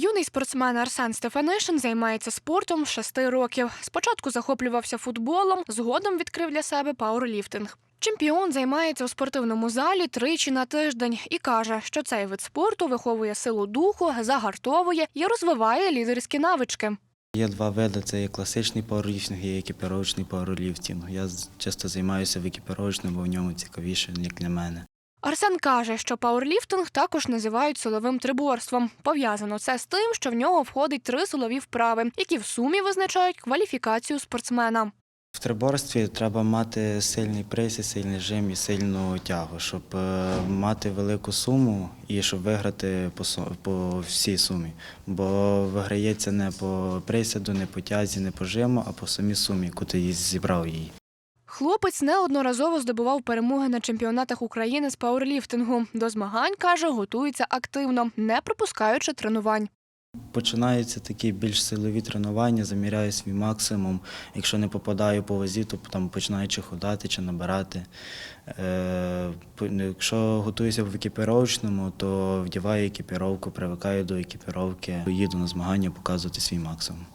Юний спортсмен Арсен Стефанишин займається спортом з шести років. Спочатку захоплювався футболом, згодом відкрив для себе пауерліфтинг. Чемпіон займається у спортивному залі тричі на тиждень і каже, що цей вид спорту виховує силу духу, загартовує і розвиває лідерські навички. Є два види: це є класичний пауерліфтинг і екіпіровочний пауерліфтинг. Я часто займаюся в екіпіровочному, бо в ньому цікавіше, як для мене. Арсен каже, що пауерліфтинг також називають силовим триборством. Пов'язано це з тим, що в нього входить три силові вправи, які в сумі визначають кваліфікацію спортсмена. В триборстві треба мати сильний присід, сильний жим і сильну тягу, щоб е, мати велику суму і щоб виграти по, по всій сумі. Бо виграється не по присіду, не по тязі, не по жиму, а по самій сумі, яку ти зібрав її. Хлопець неодноразово здобував перемоги на чемпіонатах України з пауерліфтингу. До змагань каже, готується активно, не пропускаючи тренувань. Починаються такі більш силові тренування, заміряю свій максимум. Якщо не попадаю по вазі, то там починаю чи ходати, чи набирати. Е, якщо готуюся в екіпіровочному, то вдіваю екіпіровку, привикаю до екіпіровки, їду на змагання показувати свій максимум.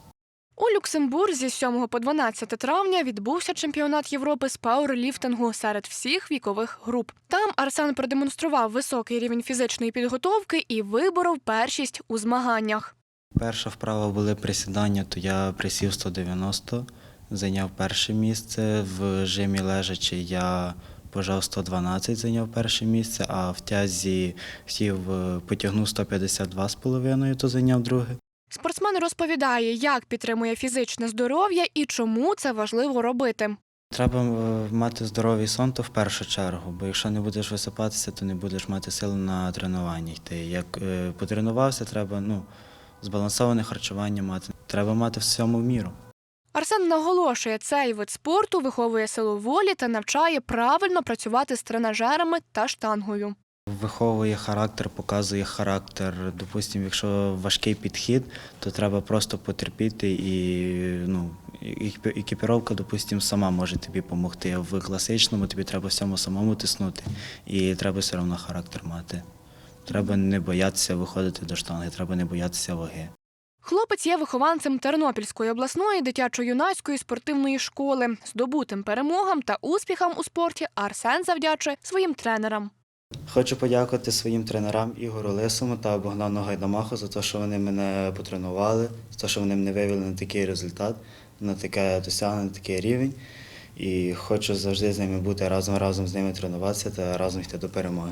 Люксембурзі з 7 по 12 травня відбувся чемпіонат Європи з пауерліфтингу серед всіх вікових груп. Там Арсен продемонстрував високий рівень фізичної підготовки і виборов першість у змаганнях. Перша вправа були присідання, то я присів 190, зайняв перше місце. В жимі лежачи я пожав 112, зайняв перше місце, а в тязі сів, потягнув 152,5, то зайняв друге. Спортсмен розповідає, як підтримує фізичне здоров'я і чому це важливо робити. Треба е, мати здоровий сон, то в першу чергу, бо якщо не будеш висипатися, то не будеш мати сил на тренування йти. Як е, потренувався, треба ну, збалансоване харчування мати. Треба мати всьому в міру. Арсен наголошує, цей вид спорту виховує силу волі та навчає правильно працювати з тренажерами та штангою. Виховує характер, показує характер. Допустимо, якщо важкий підхід, то треба просто потерпіти і ну, екіпіровка, допустимо, сама може тобі допомогти. В класичному тобі треба всьому самому тиснути, і треба все одно характер мати. Треба не боятися виходити до штанги, треба не боятися ваги. Хлопець є вихованцем Тернопільської обласної дитячо-юнацької спортивної школи. Здобутим перемогам та успіхам у спорті Арсен завдячує своїм тренерам. Хочу подякувати своїм тренерам Ігору Лисому та Богдану Гайдамаху за те, що вони мене потренували, за те, що вони мене вивели на такий результат, на таке досягнення, на такий рівень. І хочу завжди з ними бути разом, разом з ними тренуватися та разом йти до перемоги.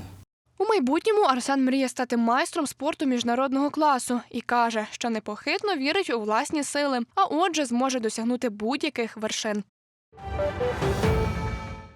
У майбутньому Арсен мріє стати майстром спорту міжнародного класу і каже, що непохитно вірить у власні сили, а отже, зможе досягнути будь-яких вершин.